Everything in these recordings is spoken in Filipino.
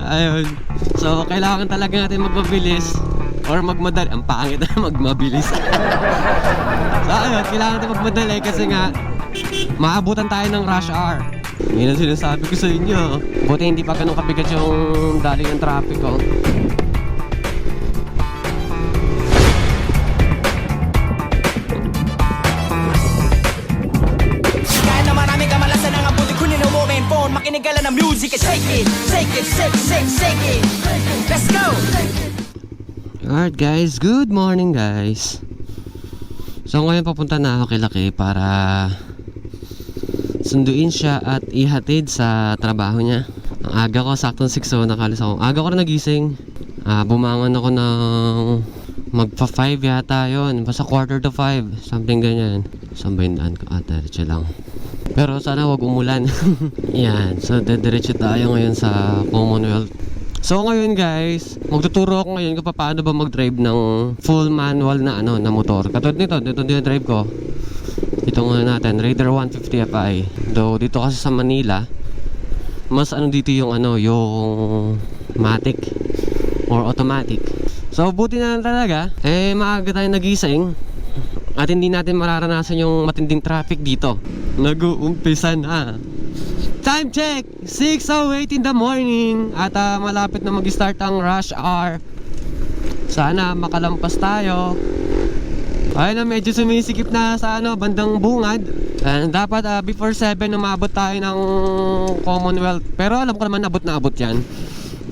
Ayun. So, kailangan talaga natin magmabilis or magmadali. Ang pangit na magmabilis. so, ayun. Kailangan natin magmadali kasi nga maabutan tayo ng rush hour. Yun ang sinasabi ko sa inyo. Buti hindi pa ganun kabigat yung dali ng traffic oh. Alright guys, good morning guys. So ngayon papunta na ako kay Laki para sunduin siya at ihatid sa trabaho niya. Ang aga ko, saktong 6 so nakalis ako. Aga ko rin nagising. Ah, bumangon ako ng magpa 5 yata yon Basta quarter to 5. Something ganyan. Saan daan ko? Ah, diretso lang. Pero sana wag umulan. Yan. So, dediretso tayo ngayon sa Commonwealth. So ngayon guys, magtuturo ako ngayon kung paano ba mag-drive ng full manual na ano na motor. Katulad nito, dito din drive ko. Ito nga natin, Raider 150 Fi. Though dito kasi sa Manila, mas ano dito yung ano, yung matic or automatic. So buti na lang talaga, eh maaga tayo nagising at hindi natin mararanasan yung matinding traffic dito. Nag-uumpisa na. Time check! 6.08 in the morning. At ah, malapit na mag-start ang rush hour. Sana makalampas tayo. Ayun na medyo sumisikip na sa ano, bandang bungad. And dapat ah, before 7 umabot tayo ng Commonwealth. Pero alam ko naman abot na abot yan.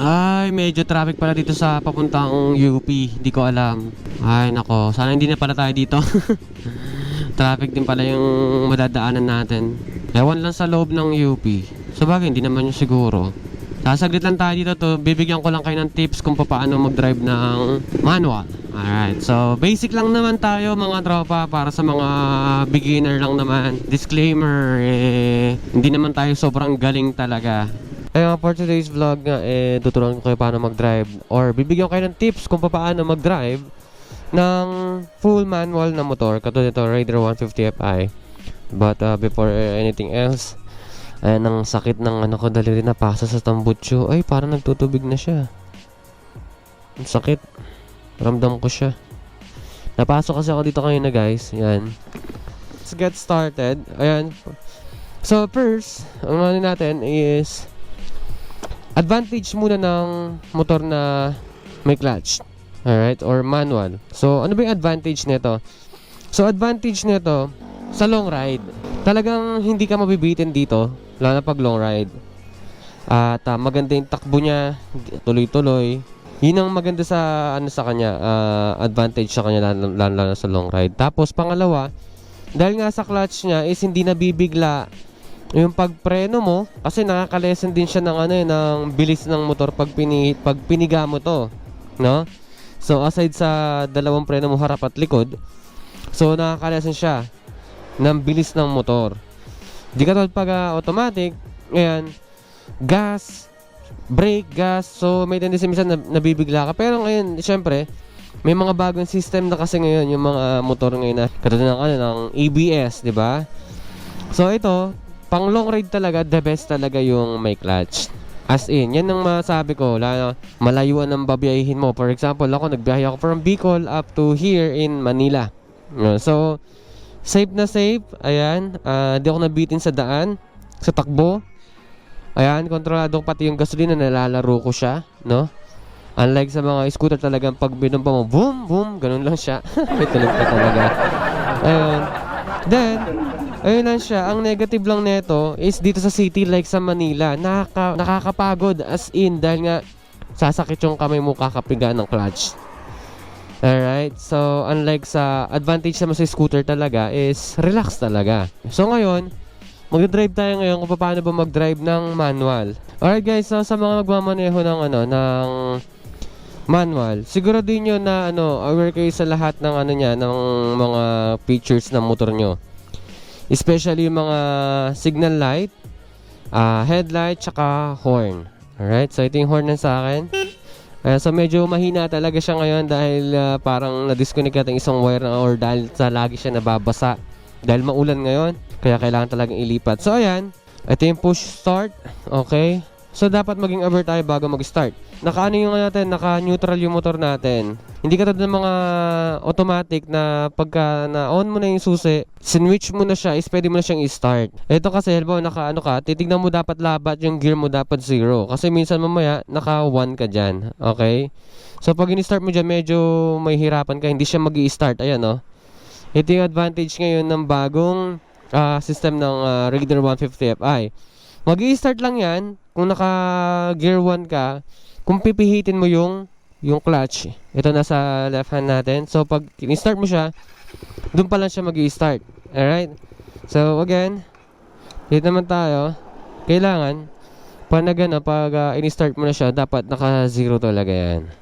Ay, medyo traffic pala dito sa papuntang UP Di ko alam. Ay, nako, sana hindi na pala tayo dito. Traffic din pala yung madadaanan natin. Ewan lang sa loob ng UP. Sa bagay, hindi naman yung siguro. Sasaglit lang tayo dito to. Bibigyan ko lang kayo ng tips kung paano mag-drive ng manual. Alright, so basic lang naman tayo mga tropa para sa mga beginner lang naman. Disclaimer, eh, hindi naman tayo sobrang galing talaga. Kaya for today's vlog nga, eh, tuturuan ko kayo paano mag-drive or bibigyan ko kayo ng tips kung paano mag-drive ng full manual na motor katulad nito Raider 150 Fi but uh, before uh, anything else ayan ang sakit ng ano ko dali rin napasa sa tambutso ay parang nagtutubig na siya. Ang sakit. Ramdam ko siya. Napasok kasi ako dito kanina guys. Yan let's get started. Ayan. So first ang ano natin is advantage muna ng motor na may clutch. Alright, or manual. So, ano ba yung advantage nito? So, advantage nito sa long ride. Talagang hindi ka mabibitin dito, lalo na pag long ride. At ah, maganda yung takbo niya, tuloy-tuloy. Yun ang maganda sa ano sa kanya, ah, advantage sa kanya lalo, lalo, lalo sa long ride. Tapos pangalawa, dahil nga sa clutch niya is hindi nabibigla yung pagpreno mo kasi nakaka-lessen din siya ng ano eh, ng bilis ng motor pag pini pag piniga mo to, no? So aside sa dalawang preno mo harap at likod, so nakakalasan siya ng bilis ng motor. Di katulad pag ah, automatic, ayan, gas, brake, gas, so may tendency minsan na, nabibigla ka. Pero ngayon, syempre, may mga bagong system na kasi ngayon yung mga motor ngayon na katulad ng ano ng ABS, di ba? So ito, pang long ride talaga, the best talaga yung may clutch. As in, yan ang masabi ko, lalo malayuan ang babiyahin mo. For example, ako nagbiyahe ako from Bicol up to here in Manila. So, safe na safe. Ayan, di ako nabitin sa daan, sa takbo. Ayan, kontrolado ko pati yung gasolina, nalalaro ko siya, no? Unlike sa mga scooter talagang pag binumpa mo, boom, boom, ganun lang siya. May tunog pa talaga. Ayun. Then, ayun lang siya. Ang negative lang nito is dito sa city like sa Manila, nakaka nakakapagod as in dahil nga sasakit yung kamay mo kakapiga ng clutch. Alright, so unlike sa advantage naman sa scooter talaga is relax talaga. So ngayon, mag-drive tayo ngayon kung paano ba mag-drive ng manual. Alright guys, so sa mga magmamaneho ng ano, ng manual, siguraduhin nyo na ano, aware kayo sa lahat ng ano niya, ng mga features ng motor nyo. Especially yung mga signal light, ah, headlight, tsaka horn. Alright, so ito yung horn na sa akin. Ayan, so medyo mahina talaga siya ngayon dahil ah, parang na-disconnect yung isang wire na or dahil sa lagi siya nababasa. Dahil maulan ngayon, kaya kailangan talagang ilipat. So ayan, ito yung push start. Okay. So dapat maging aware tayo bago mag-start. Naka ano yung ano natin, naka neutral yung motor natin. Hindi katulad ng mga automatic na pagka na on mo na yung susi, sinwitch mo na siya, is pwede mo na siyang i-start. Ito kasi, halimbawa naka ano ka, titignan mo dapat labat yung gear mo dapat zero. Kasi minsan mamaya, naka 1 ka dyan. Okay? So pag in-start mo dyan, medyo may hirapan ka, hindi siya mag start Ayan, no? Ito yung advantage ngayon ng bagong ah, system ng ah, Raider 150 Fi. mag start lang yan kung naka gear 1 ka, kung pipihitin mo yung yung clutch. Ito nasa left hand natin. So pag in-start mo siya, doon pa lang siya mag start Alright? So again, dito naman tayo. Kailangan, pag nag ano, pag ah, in-start mo na siya, dapat naka zero talaga yan.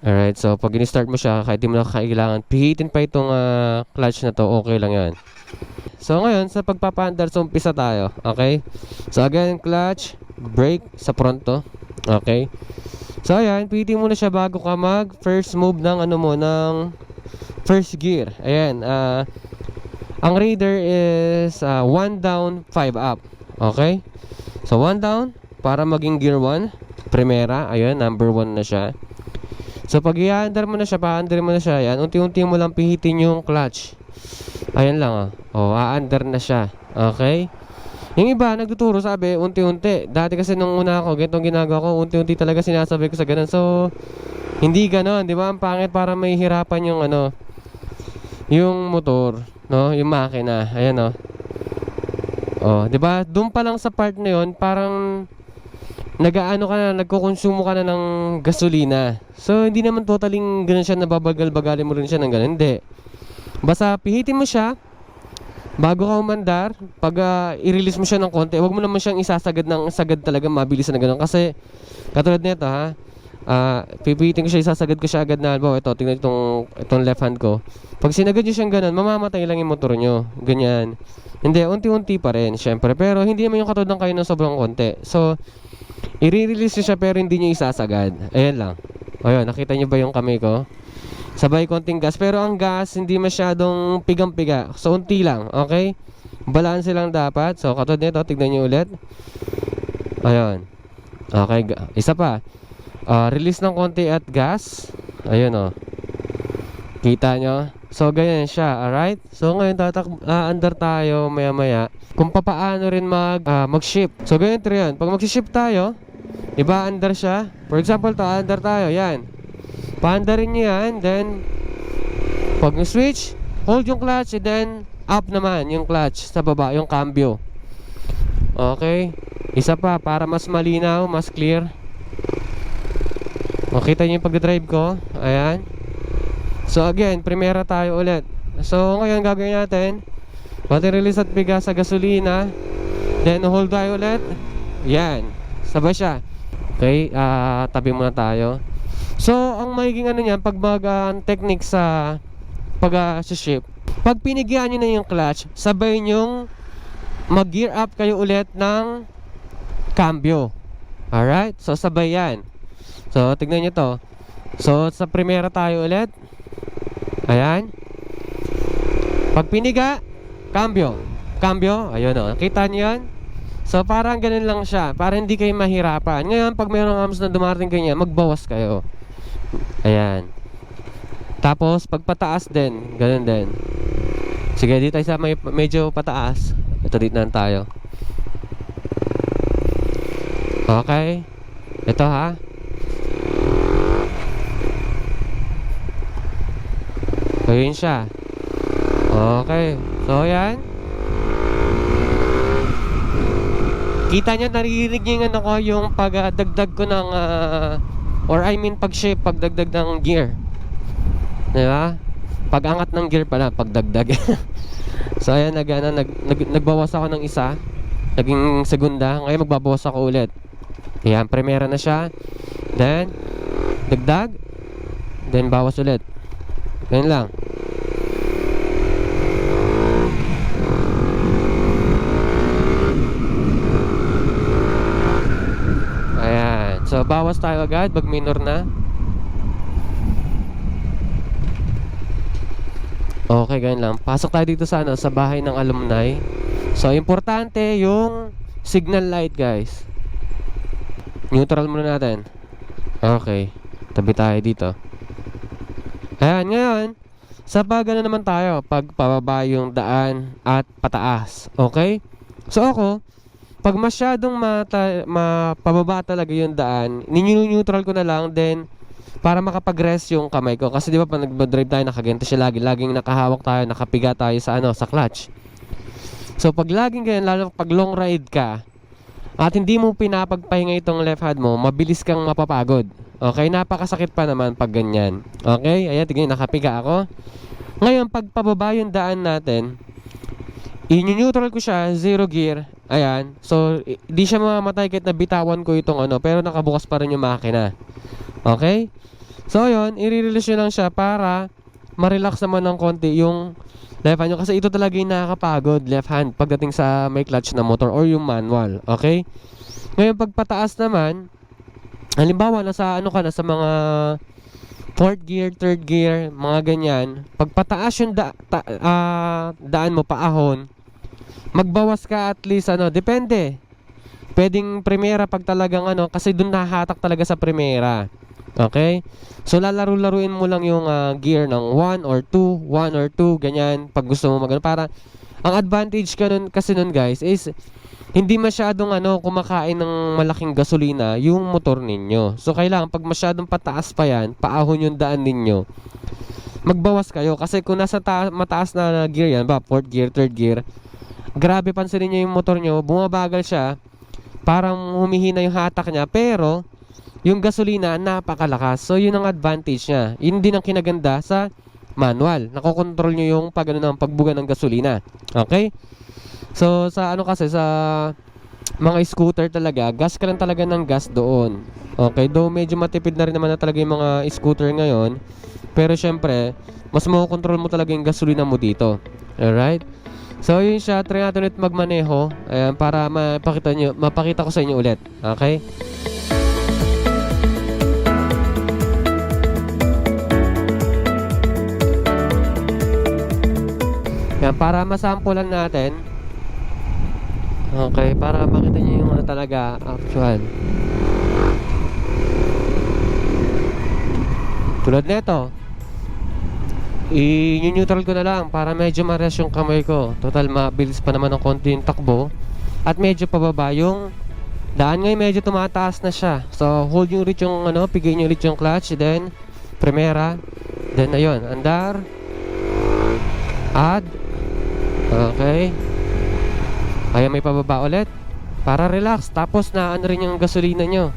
Alright, so pag in-start mo siya, kahit di mo na kailangan, pihitin pa itong ah, clutch na to, okay lang yan. So ngayon, sa pagpapaandar, so umpisa tayo. Okay? So again, clutch, brake sa pronto. Okay? So ayan, pihitin mo na siya bago ka mag first move ng ano mo, ng first gear. Ayan, ah, ang Raider is 1 down, 5 up. Okay? So 1 down, para maging gear 1, primera, ayun, number 1 na siya. So pag i-under mo na siya, pa-under mo na siya, yan, unti-unti mo lang pihitin yung clutch. Ayan lang, oh. Oh, a-under na siya. Okay? Yung iba, nagtuturo sabi, unti-unti. Dati kasi nung una ako, ganitong ginagawa ko, unti-unti talaga sinasabi ko sa ganun. So, hindi ganon, di ba? Ang pangit para may hirapan yung ano, yung motor, no? Yung makina. Ayan, oh. Oh, 'di ba? Doon pa lang sa part na 'yon, parang nagaano ka na, nagko-consume ka na ng gasolina. So, hindi naman totaling ganun siya, nababagal-bagalin mo rin siya ng ganun. Hindi. Basta pihitin mo siya, bago ka umandar, pag ah, i-release mo siya ng konti, huwag mo naman siyang isasagad ng sagad talaga, mabilis na ganun. Kasi, katulad nito ha, ah, pipihitin ko siya, isasagad ko siya agad na, halimbawa, ito, tingnan itong, itong left hand ko. Pag sinagad nyo siyang ganun, mamamatay lang yung motor nyo. Ganyan. Hindi, unti-unti pa rin, syempre. Pero hindi naman yung katulad ng kayo ng sobrang konti. So, i-release nyo siya pero hindi nyo isasagad. Ayan lang. Ayun, nakita nyo ba yung kamay ko? Sabay konting gas. Pero ang gas, hindi masyadong pigang-piga. So, unti lang. Okay? Balanse lang dapat. So, katulad nito, tignan nyo ulit. Ayun. Okay, isa pa. Ah, release ng konti at gas. Ayun, oh. Kita nyo? So, ganyan siya, alright? So, ngayon, tatak ah, under tayo maya-maya kung papaano rin mag, ah, mag-ship. So, ganyan rin. Pag mag-ship tayo, iba under siya. For example, to, under tayo, yan. Paandarin nyo yan, then, pag switch, hold yung clutch, and then, up naman yung clutch sa baba, yung cambio. Okay? Isa pa, para mas malinaw, mas clear. Makita niyo yung pag-drive ko. Ayan. So again, primera tayo ulit. So ngayon gagawin natin, battery release at bigas sa gasolina. Then hold tayo ulit. Yan. Sabay siya. Okay, ah tabi muna tayo. So ang magiging ano niyan, pag mag ah, technique sa pag sa ship, pag pinigyan niyo na yung clutch, sabay niyong mag-gear up kayo ulit ng cambio. Alright? So sabay yan. So tignan niyo to. So sa primera tayo ulit. Ayan. Pag piniga, cambio. Cambio, ayun o. Kita niyo yan? So parang ganun lang siya. Para hindi kayo mahirapan. Ngayon, pag mayroong hams na dumarating ganyan, magbawas kayo. Ayan. Tapos, pag pataas din, ganun din. Sige, dito tayo sa may, medyo pataas. Ito dito na tayo. Okay. Ito ha. Ayun siya. Okay. So, yan. Kita nyo, naririnig yung ano ko, yung pagdagdag ko ng, ah, or I mean, pag-shape, pagdagdag ng gear. Di ba? Pag-angat ng gear pala, pagdagdag. so, ayan, nag, ano, nag, nag, nagbawas ako ng isa. Naging segunda. Ngayon, magbabawas ako ulit. Ayan, primera na siya. Then, dagdag. Then, bawas ulit. Ganyan lang. Ayan. So, bawas tayo agad pag minor na. Okay, ganyan lang. Pasok tayo dito sa ano, sa bahay ng alumni. So, importante yung signal light, guys. Neutral muna natin. Okay. Tabi tayo dito. Ayan, ngayon, sa pag ano naman tayo, pag pababa yung daan at pataas. Okay? So ako, pag masyadong mata, mapababa talaga yung daan, ninyo-neutral ko na lang, then para makapag-rest yung kamay ko. Kasi di ba pag nag-drive tayo, nakaganto siya lagi. Laging nakahawak tayo, nakapiga tayo sa ano, sa clutch. So pag laging ganyan, lalo pag long ride ka, at hindi mo pinapagpahinga itong left hand mo, mabilis kang mapapagod. Okay, napakasakit pa naman pag ganyan. Okay, ayan, tingnan, nakapiga ako. Ngayon, pag pababa yung daan natin, i-neutral ko siya, zero gear. Ayan, so, i- di siya mamamatay kahit nabitawan ko itong ano, pero nakabukas pa rin yung makina. Okay? So, yun, i-release nyo lang siya para ma-relax naman ng konti yung left hand nyo. Kasi ito talaga yung nakakapagod, left hand, pagdating sa may clutch na motor or yung manual. Okay? Ngayon, pag pataas naman, halimbawa, nasa ano ka na, sa mga fourth gear, third gear, mga ganyan, pag pataas yung da- ta- ah, daan mo, paahon, magbawas ka at least, ano, depende. Pwedeng primera pag talagang ano, kasi dun nahahatak talaga sa primera. Okay? So lalaro-laruin mo lang yung ah, gear ng 1 or 2, 1 or 2, ganyan, pag gusto mo magano para ang advantage ka nun, kasi nun guys is hindi masyadong ano kumakain ng malaking gasolina yung motor ninyo. So kailangan pag masyadong pataas pa yan, paahon yung daan ninyo. Magbawas kayo kasi kung nasa ta- mataas na gear yan, ba, fourth gear, third gear, grabe pansinin niyo yung motor nyo, bumabagal siya, parang humihina yung hatak niya, pero yung gasolina napakalakas. So yun ang advantage niya. Yun din ang kinaganda sa manual. Nakokontrol nyo yung pag, ano, ng pagbuga ng gasolina. Okay? So sa ano kasi sa mga scooter talaga, gas ka lang talaga ng gas doon. Okay, though medyo matipid na rin naman na talaga yung mga scooter ngayon. Pero syempre, mas makokontrol mo talaga yung gasolina mo dito. Alright? So yun siya, try natin ulit magmaneho ayan, para mapakita, nyo, mapakita ko sa inyo ulit. Okay? Yan, para masampulan natin. Okay, para makita niyo yung ano talaga, actual. Tulad nito. I-neutral ko na lang para medyo ma-rest yung kamay ko. Total, mabilis pa naman ng konti yung takbo. At medyo pababa yung daan ngayon medyo tumataas na siya. So, hold yung ulit yung ano, pigay nyo ulit yung clutch. Then, primera. Then, ayun, andar. Add. Okay. Ayan, may pababa ulit. Para relax. Tapos na ano rin yung gasolina nyo.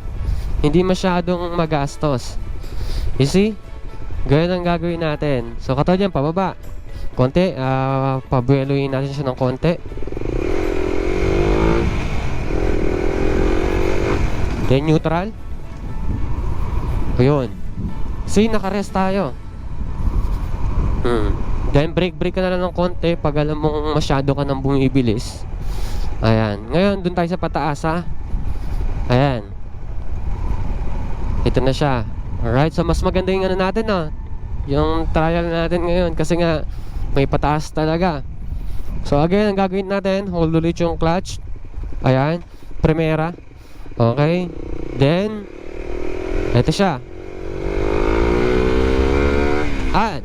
Hindi masyadong magastos. You see? Ganyan ang gagawin natin. So, katulad yan, pababa. Konti. ah pabueluin natin siya ng konti. Then, neutral. Ayun. See, nakarest tayo. Hmm. Then break break ka na lang ng konti pag alam mong masyado ka nang bumibilis. Ayan. Ngayon, dun tayo sa pataas ha. Ayan. Ito na siya. Alright, so mas maganda yung ano natin no. Yung trial natin ngayon kasi nga may pataas talaga. So again, ang gagawin natin, hold ulit yung clutch. Ayan. Primera. Okay. Then, ito siya. Add.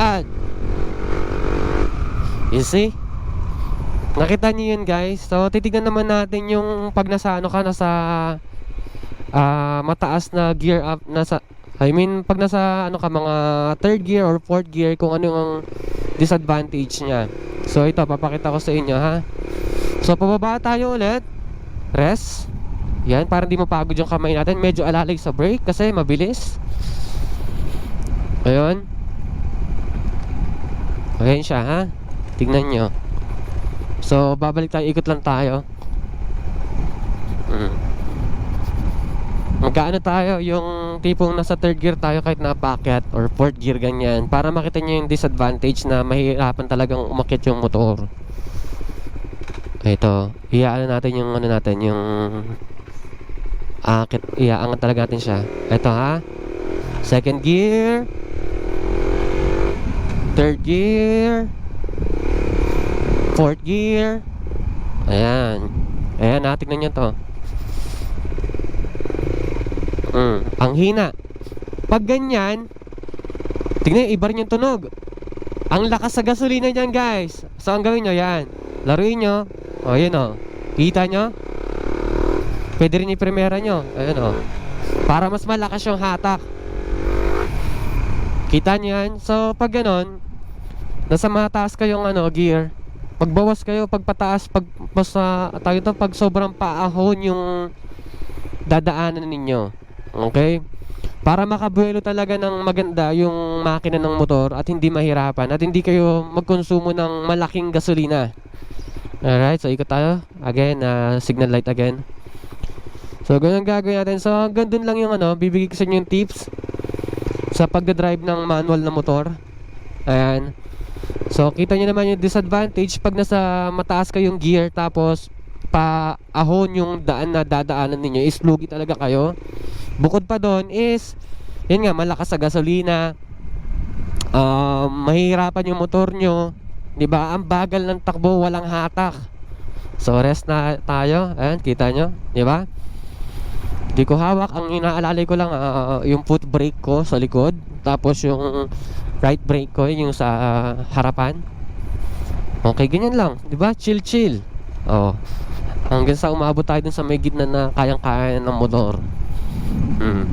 Add. You see? Nakita niyo yun guys. So titignan naman natin yung pag nasa ano ka nasa ah mataas na gear up nasa I mean pag nasa ano ka mga third gear or fourth gear kung ano yung disadvantage niya. So ito papakita ko sa inyo ha. So pababa tayo ulit. Rest. Yan para hindi mapagod yung kamay natin. Medyo alalig sa brake kasi mabilis. Ayun. Ayan siya ha. Tingnan nyo. So, babalik tayo, ikot lang tayo. Mm. Magkaano tayo, yung tipong nasa third gear tayo kahit napakyat or fourth gear ganyan para makita nyo yung disadvantage na mahirapan talagang umakyat yung motor. Ito, iyaano natin yung ano natin, yung akit, iaangat talaga natin siya. Ito ha. Second gear. Third gear. Fourth gear. Ayan. Ayan, ah, tignan nyo to. Mm, ang hina. Pag ganyan, tignan nyo, iba rin yung tunog. Ang lakas sa gasolina niyan, guys. So, ang gawin nyo, yan. Laruin nyo. O, yun o. Kita nyo? Pwede rin i-primera nyo. Ayun o. Para mas malakas yung hatak. Kita nyo yan? So, pag ganon, nasa mataas kayong ano, gear, pagbawas kayo, pagpataas, pag basta, tayo to, pag sobrang paahon yung dadaanan ninyo. Okay? Para makabuelo talaga ng maganda yung makina ng motor at hindi mahirapan at hindi kayo magkonsumo ng malaking gasolina. Alright, so ikot tayo. Again, uh, signal light again. So, ganun gagawin natin. So, hanggang dun lang yung ano, bibigay ko sa inyo yung tips sa pagdadrive ng manual na motor. Ayan. So, kita nyo naman yung disadvantage pag nasa mataas kayong gear tapos paahon yung daan na dadaanan ninyo is lugi talaga kayo. Bukod pa doon is yun nga malakas sa gasolina. Um, mahirapan yung motor nyo. 'Di ba? Ang bagal ng takbo, walang hatak. So rest na tayo. Ayan, kita nyo, 'di ba? Di ko hawak, ang inaalalay ko lang ah, yung foot brake ko sa likod, tapos yung right brake ko yung sa ah, harapan. Okay, ganyan lang, 'di ba? Chill chill. Oh. Hanggang sa umabot tayo dun sa may gitna na kayang-kaya ng motor. Mm.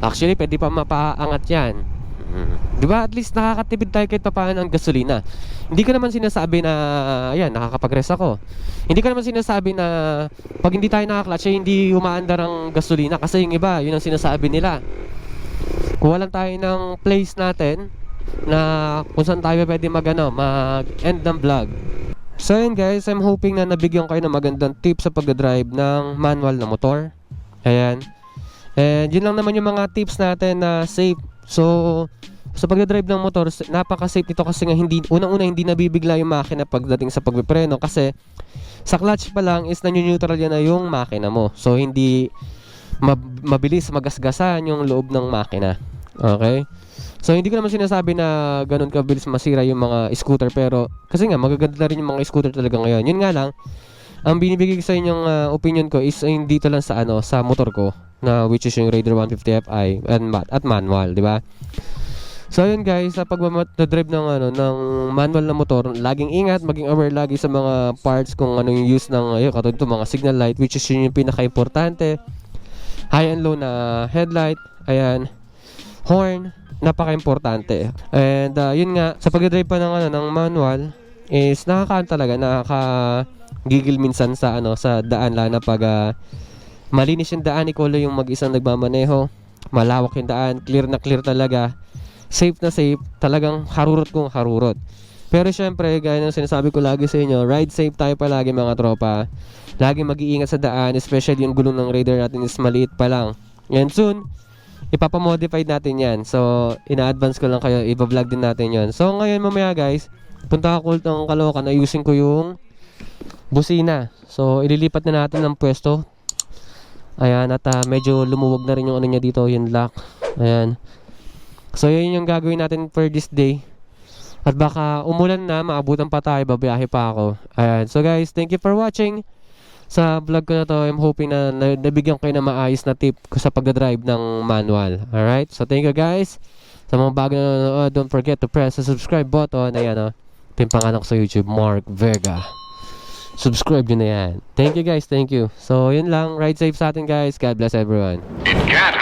Actually, pwede pa mapaangat 'yan. Mm. 'Di ba? At least nakakatipid tayo kahit paano ng gasolina. Hindi ko naman sinasabi na ayan, nakakapag-rest ako. Hindi ko naman sinasabi na pag hindi tayo nakaklutch ay hindi umaandar ang gasolina kasi yung iba, yun ang sinasabi nila. Kuha lang tayo ng place natin na kung saan tayo pwede mag, ano, mag-end ng vlog. So yun guys, I'm hoping na nabigyan kayo ng magandang tips sa pagdadrive ng manual na motor. Ayan. And yun lang naman yung mga tips natin na safe. So, sa pagdadrive ng motor, napaka-safe nito kasi nga hindi, unang-una hindi nabibigla yung makina pagdating sa pagpipreno kasi sa clutch pa lang is nanyo-neutral yan na yung makina mo. So, hindi mab- mabilis magasgasan yung loob ng makina. Okay? So, hindi ko naman sinasabi na ganun kabilis masira yung mga scooter pero kasi nga magaganda rin yung mga scooter talaga ngayon. Yun nga lang, ang binibigay ko sa inyong ah, opinion ko is ay dito lang sa ano sa motor ko na which is yung Raider 150 Fi and ma- at manual, di ba? So ayun guys, sa pagmamata-drive ng ano ng manual na motor, laging ingat, maging aware lagi sa mga parts kung ano yung use ng ayun, katulad ito, mga signal light which is yun yung pinaka-importante. High and low na headlight, ayan. Horn, napaka-importante. And uh, yun nga, sa pag-drive pa ng ano ng manual is nakaka talaga, nakaka gigil minsan sa ano sa daan lalo na pag ah, malinis yung daan, ikaw lang yung mag-isang nagmamaneho. Malawak yung daan, clear na clear talaga. Safe na safe, talagang harurot kung harurot. Pero syempre, gaya ng sinasabi ko lagi sa inyo, ride safe tayo palagi mga tropa. Lagi mag-iingat sa daan, especially yung gulong ng radar natin is maliit pa lang. And soon, ipapamodify natin yan. So, ina-advance ko lang kayo, iba-vlog din natin yon. So, ngayon mamaya guys, punta ako ng Caloocan, ayusin ko yung busina. So, ililipat na natin ng pwesto. Ayan, at ah, medyo lumuwag na rin yung ano niya dito, yung lock. Ayan. So, yun yung gagawin natin for this day. At baka umulan na, maabutan pa tayo, babiyahe pa ako. Ayan. So guys, thank you for watching. Sa vlog ko na to, I'm hoping na na- nabigyan kayo ng maayos na tip ko sa pagdadrive ng manual. Alright? So thank you guys. Sa mga bago na nanonood, don't forget to press the subscribe button. Ayan o. Ito yung pangalan ko sa YouTube, Mark Vega. Subscribe nyo na yan. Thank you guys, thank you. So yun lang, ride safe sa atin guys. God bless everyone. It happen.